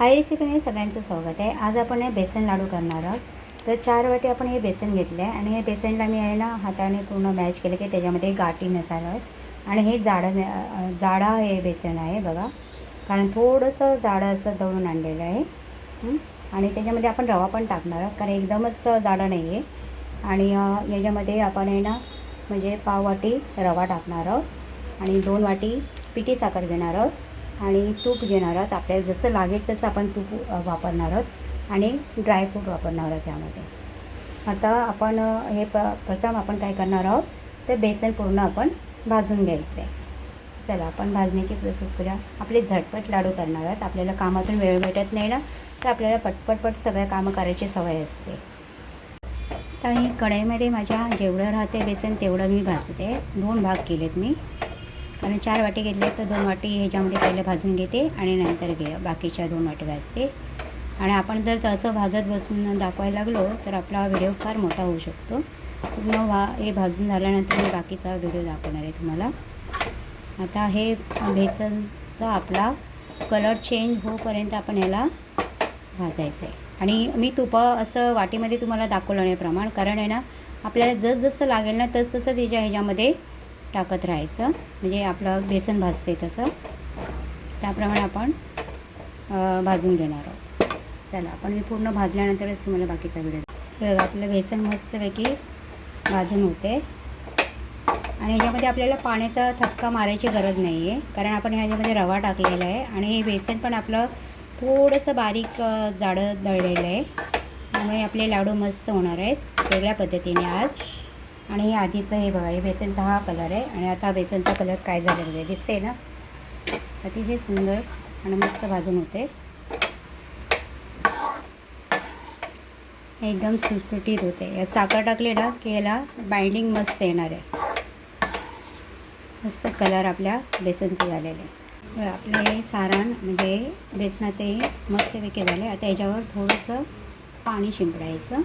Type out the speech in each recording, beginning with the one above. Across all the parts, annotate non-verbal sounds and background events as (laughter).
हाय रेसिपीने सगळ्यांचं स्वागत आहे. आज आपण हे बेसन लाडू करणार आहोत. तर चार वाटी आपण हे बेसन घेतलं आहे आणि हे बेसनला मी आहे ना हाताने पूर्ण मॅच केलं की त्याच्यामध्ये गाठी मसाला आहेत. आणि हे जाडं जाडा हे बेसन आहे बघा. कारण थोडंसं जाडं असं दळून आणलेलं आहे. आणि त्याच्यामध्ये आपण रवा पण टाकणार आहोत कारण एकदमच जाडा नाही आहे आणि याच्यामध्ये आपण आहे ना म्हणजे पाव वाटी रवा टाकणार आहोत. आणि दोन वाटी पिठी साखर घेणार आहोत. आणि तूप घेणार आहोत. आपल्याला जसं लागेल तसं आपण तूप वापरणार आहोत. आणि ड्रायफ्रूट वापरणार आहोत त्यामध्ये आता आपण हे प प्रथम आपण काय करणार आहोत तर बेसन पूर्ण आपण भाजून घ्यायचं आहे चला आपण भाजण्याची प्रोसेस करूया. आपले झटपट लाडू करणार आहोत. आपल्याला कामातून वेळ भेटत नाही ना तर आपल्याला पटपटपट सगळ्या कामं करायची सवय असते. तर ही कढईमध्ये माझ्या जेवढं राहते बेसन तेवढं मी भाजते. दोन भाग केलेत मी. कारण चार वाटी घेतले तर दोन वाटी ह्याच्यामध्ये पहिले भाजून घेते आणि नंतर घे बाकीच्या दोन वाटी भाजते. आणि आपण जर तसं भाजत बसून दाखवायला लागलो तर आपला व्हिडिओ फार मोठा होऊ शकतो. पूर्ण वा हे भाजून झाल्यानंतर मी बाकीचा व्हिडिओ दाखवणार आहे तुम्हाला. आता हे बेसनचा आपला कलर चेंज होईपर्यंत आपण ह्याला भाजायचं आहे. आणि मी तुपा असं वाटीमध्ये तुम्हाला दाखवलं नाही प्रमाण कारण आहे ना आपल्याला जसजसं लागेल ना तस तसं ह्याच्यामध्ये टाकत राहायचं. म्हणजे आपलं बेसन भाजते तसं. त्याप्रमाणे आपण भाजून घेणार आहोत. चला आपण मी पूर्ण भाजल्यानंतरच तुम्हाला बाकीचा व्हिडिओ बघा आपलं बेसन मस्तपैकी भाजून होते आणि ह्याच्यामध्ये आपल्याला पाण्याचा थक्का मारायची गरज नाही आहे कारण आपण ह्याच्यामध्ये रवा टाकलेला आहे. आणि हे बेसन पण आपलं थोडंसं बारीक जाडं दळलेलं आहे. त्यामुळे आपले लाडू मस्त होणार आहेत. वेगळ्या पद्धतीने आज. आणि हे आधीचं हे बघा हे बेसनचा हा कलर आहे आणि आता बेसनचा कलर काय झालेला आहे दिसते ना? अतिशय सुंदर आणि मस्त भाजून होते. एकदम सुटसुटीत होते. या साखर टाकले ना की याला बाइंडिंग मस्त येणार आहे. मस्त कलर आपल्या बेसनचे झालेले. आहे आपलं हे सारण म्हणजे बेसनाचे मस्तपैकी झाले. आता याच्यावर थोडंसं पाणी शिंपडायचं.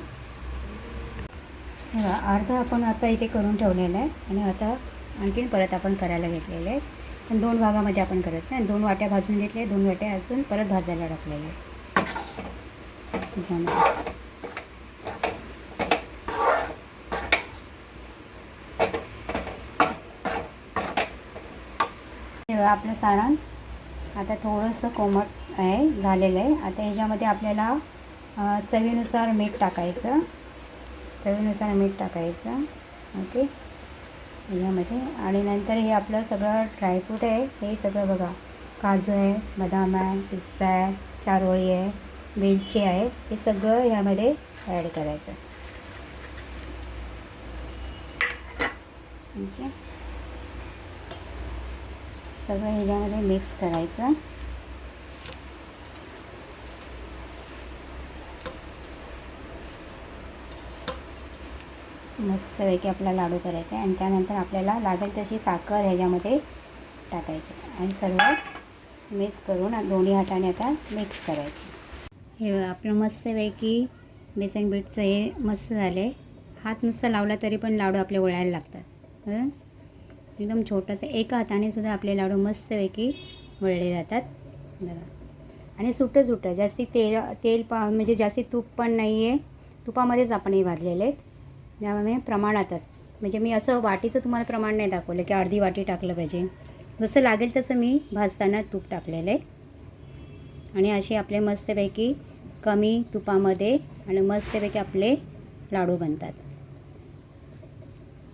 अर्ध आपण आता इथे करून ठेवलेलं आहे आणि आता आणखीन परत आपण करायला घेतलेलं आहे. पण दोन भागामध्ये आपण करत नाही. दोन वाट्या भाजून घेतले दोन वाट्या अजून परत भाजायला टाकलेल्या आहे. त्याच्यामध्ये. आपलं सारण आता थोडंसं कोमट आहे झालेलं आहे. आता ह्याच्यामध्ये आपल्याला चवीनुसार मीठ टाकायचं. चवीनुसार मीठ टाकायचं. ओके? ह्यामध्ये आणि नंतर हे आपलं सगळं ड्रायफ्रूट आहे. हे सगळं बघा. काजू आहे बदाम आहे पिस्ता आहे चारोळी आहे वेलची आहे. हे सगळं ह्यामध्ये ॲड करायचं. ओके? सगळं ह्याच्यामध्ये मिक्स करायचं. मस्तपैकी आपला लाडू करायचा आहे. आणि त्यानंतर आपल्याला लागेल तशी साखर ह्याच्यामध्ये टाकायची आणि सर्व मिक्स करून दोन्ही हाताने आता मिक्स करायचं हे बघा आपलं मस्तपैकी बेसन बीटचं हे मस्त झाले हात नुसता लावला तरी पण लाडू आपले वळायला लागतात. कारण एकदम छोटंसं एका हाताने सुद्धा आपले लाडू मस्तपैकी वळले जातात. बघा. आणि सुटं सुटं जास्ती तेल तेल पा म्हणजे जास्ती तूप पण नाही आहे तुपामध्येच आपण हे भाजलेले आहेत. त्यामुळे प्रमाणातच. म्हणजे मी असं वाटीचं तुम्हाला प्रमाण नाही दाखवलं की अर्धी वाटी टाकलं पाहिजे. जसं लागेल तसं मी भाजताना तूप टाकलेलं आहे. आणि असे आपले मस्तपैकी कमी तुपामध्ये आणि मस्तपैकी आपले लाडू बनतात.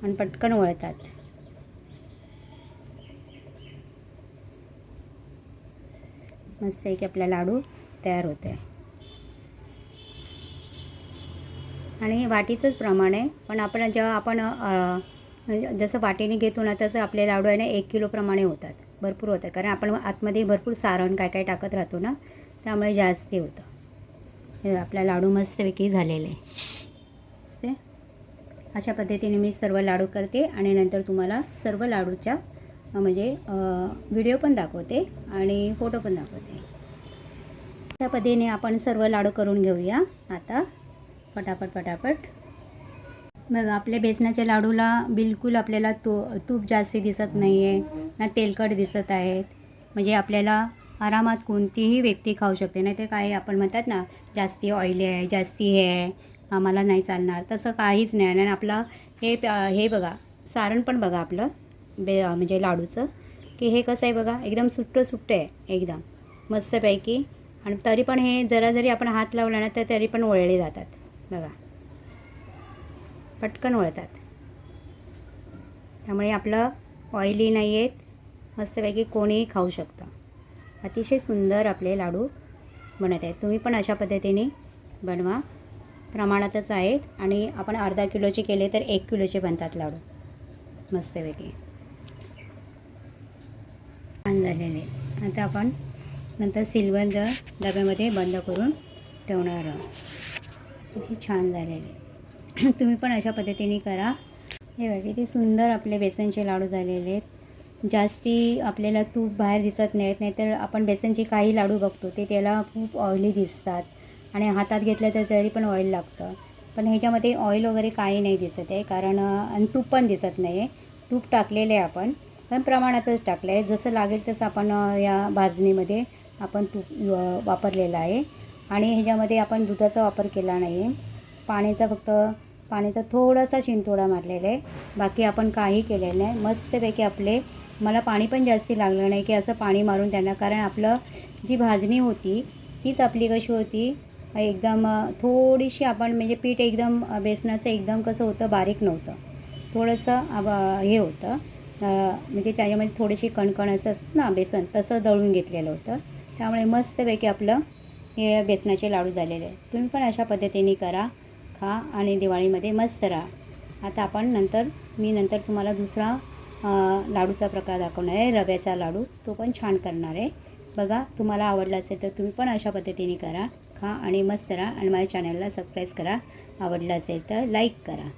आणि पटकन वळतात मस्त आहे की आपला लाडू तयार होत आहे आणि वाटीचंच प्रमाण आहे. पण आपण जेव्हा आपण जसं वाटीने घेतो ना तसं आपले लाडू आहे ना एक किलोप्रमाणे होतात. भरपूर होतात. कारण आपण आतमध्ये भरपूर सारण काय काय टाकत राहतो ना त्यामुळे जास्ती होतं. हे आपला लाडू मस्तपैकी झालेला आहे. अशा पद्धतीने मी सर्व लाडू करते आणि नंतर तुम्हाला सर्व लाडूच्या म्हणजे व्हिडिओ पण दाखवते आणि फोटो पण दाखवते. अशा पद्धतीने आपण सर्व लाडू करून घेऊया. आता पटापट पटापट. मग आपल्या बेसनाच्या लाडूला बिलकुल आपल्याला तू तूप जास्ती दिसत नाही आहे ना तेलकट दिसत आहेत. म्हणजे आपल्याला आरामात कोणतीही व्यक्ती खाऊ शकते. नाही तर काय आपण म्हणतात ना जास्ती ऑइली आहे जास्ती हे आहे आम्हाला नाही चालणार. तसं काहीच नाही. आणि आपलं हे हे बघा सारण पण बघा आपलं बे म्हणजे लाडूचं की हे कसं आहे बघा एकदम सुट्टं सुट्टं आहे एकदम. मस्तपैकी. आणि तरी पण हे जरा जरी आपण हात लावला ना तर तरी पण वळले जातात. बघा. पटकन वळतात. त्यामुळे आपलं ऑइली नाही आहेत मस्तपैकी कोणीही खाऊ शकतं. अतिशय सुंदर आपले लाडू बनत आहेत. तुम्ही पण अशा पद्धतीने बनवा. प्रमाणातच आहेत आणि आपण अर्धा किलोचे केले तर एक किलोचे बनतात लाडू. मस्तपैकी. छान झालेले. आता आपण नंतर सिल्वर डब्यामध्ये बंद करून ठेवणार आहोत. किती छान झालेले (clears throat) तुम्ही पण अशा पद्धतीने करा. हे बघा किती सुंदर आपले बेसनचे लाडू झालेले आहेत. जास्ती आपल्याला तूप बाहेर दिसत नाहीत नाहीतर आपण बेसनचे काही लाडू बघतो ते त्याला खूप ऑइली दिसतात. आणि हातात घेतलं तर तरी पण ऑइल लागतं. पण ह्याच्यामध्ये ऑइल वगैरे काही नाही दिसत आहे कारण आणि तूप पण दिसत नाही आहे तूप टाकलेलं आहे आपण पण प्रमाणातच टाकलं आहे जसं लागेल तसं आपण या भाजणीमध्ये आपण तूप वापरलेलं आहे. आणि ह्याच्यामध्ये आपण दुधाचा वापर केला नाही. पाण्याचा फक्त पाण्याचा थोडासा शिंतोडा मारलेला आहे. बाकी आपण काही केलेलं नाही. मस्तपैकी आपले मला पाणी पण जास्ती लागलं नाही की असं पाणी मारून त्यांना. कारण आपलं जी भाजणी होती तीच आपली कशी होती? एकदम थोडीशी आपण म्हणजे पीठ एकदम बेसनाचं एकदम कसं होतं बारीक नव्हतं. थोडंसं अब हे होतं. म्हणजे त्याच्यामध्ये थोडीशी कणकण असं असतं ना बेसन तसं दळून घेतलेलं होतं. त्यामुळे मस्तपैकी आपलं हे बेसनाचे लाडू झालेले आहे तुम्ही पण अशा पद्धतीने करा खा आणि दिवाळीमध्ये मस्त राहा. आता आपण नंतर मी नंतर तुम्हाला दुसरा लाडूचा प्रकार दाखवणार आहे रव्याचा लाडू. तो पण छान करणार आहे. बघा तुम्हाला आवडला असेल तर तुम्ही पण अशा पद्धतीने करा खा आणि मस्त राहा. आणि माझ्या चॅनलला सबस्क्राईब करा. आवडलं असेल तर लाईक करा.